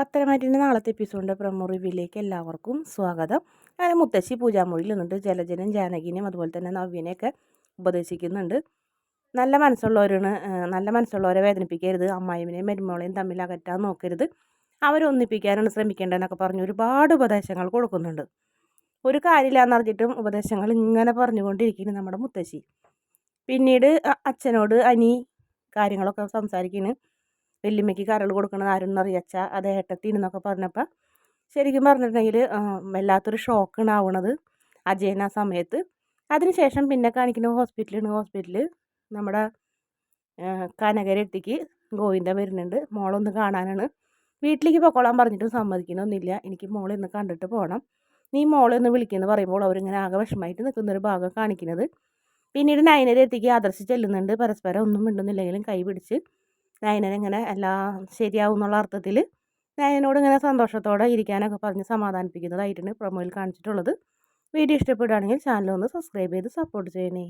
പത്തനംതിട്ട നാളത്തെ എപ്പിസോഡിന്റെ പ്രമോ റിവ്യൂയിലേക്ക് എല്ലാവർക്കും സ്വാഗതം. ഞാൻ മുത്തശ്ശി പൂജാമുറിയിൽ നിന്നിട്ട് ജലജനും ജാനകിനെയും അതുപോലെ തന്നെ നവ്യനെയൊക്കെ ഉപദേശിക്കുന്നുണ്ട്. നല്ല മനസ്സുള്ളവരാണ്. നല്ല മനസ്സുള്ളവരെ വേദനിപ്പിക്കരുത്. അമ്മായിമിനെയും മരുമോളെയും തമ്മിൽ അകറ്റാൻ നോക്കരുത്. അവരൊന്നിപ്പിക്കാനാണ് ശ്രമിക്കേണ്ടതെന്നൊക്കെ പറഞ്ഞ് ഒരുപാട് ഉപദേശങ്ങൾ കൊടുക്കുന്നുണ്ട്. ഒരു കാര്യമില്ലാന്ന് അറിഞ്ഞിട്ടും ഉപദേശങ്ങൾ ഇങ്ങനെ പറഞ്ഞുകൊണ്ടിരിക്കുന്നു നമ്മുടെ മുത്തശ്ശി. പിന്നീട് അച്ഛനോട് അനി കാര്യങ്ങളൊക്കെ സംസാരിക്കുന്നു. വല്യമ്മയ്ക്ക് കരൾ കൊടുക്കണത് ആരും അറിയച്ച? അത് ഏട്ടത്തിനെന്നൊക്കെ പറഞ്ഞപ്പോൾ ശരിക്കും പറഞ്ഞിട്ടുണ്ടെങ്കിൽ വല്ലാത്തൊരു ഷോക്കാണ് ആവണത് അജയൻ ആ സമയത്ത്. അതിനുശേഷം പിന്നെ കാണിക്കുന്ന ഹോസ്പിറ്റലാണ് ഹോസ്പിറ്റലിൽ നമ്മുടെ കനകരടുത്തേക്ക് ഗോവിന്ദ വരുന്നുണ്ട്. മോളൊന്ന് കാണാനാണ്. വീട്ടിലേക്ക് പൊക്കോളാൻ പറഞ്ഞിട്ട് സമ്മതിക്കണമെന്നില്ല എനിക്ക് മോളെ ഒന്ന് കണ്ടിട്ട് പോകണം നീ മോളെ ഒന്ന് വിളിക്കുന്നു പറയുമ്പോൾ അവരിങ്ങനെ ആകെ വിഷമമായിട്ട് നിൽക്കുന്നൊരു ഭാഗം കാണിക്കുന്നത്. പിന്നീട് നയനരെത്തിക്ക് ആദർശിച്ച് ചെല്ലുന്നുണ്ട്. പരസ്പരം ഒന്നും മിണ്ടുന്നില്ലെങ്കിലും കൈ പിടിച്ച് നയനനിങ്ങനെ എല്ലാം ശരിയാവും എന്നുള്ള അർത്ഥത്തിൽ നയനോട് ഇങ്ങനെ സന്തോഷത്തോടെ ഇരിക്കാനൊക്കെ പറഞ്ഞ് സമാധാനിപ്പിക്കുന്നതായിട്ടാണ് പ്രൊമോയിൽ കാണിച്ചിട്ടുള്ളത്. വീഡിയോ ഇഷ്ടപ്പെടുകയാണെങ്കിൽ ചാനൽ ഒന്ന് സബ്സ്ക്രൈബ് ചെയ്ത് സപ്പോർട്ട് ചെയ്യണേ.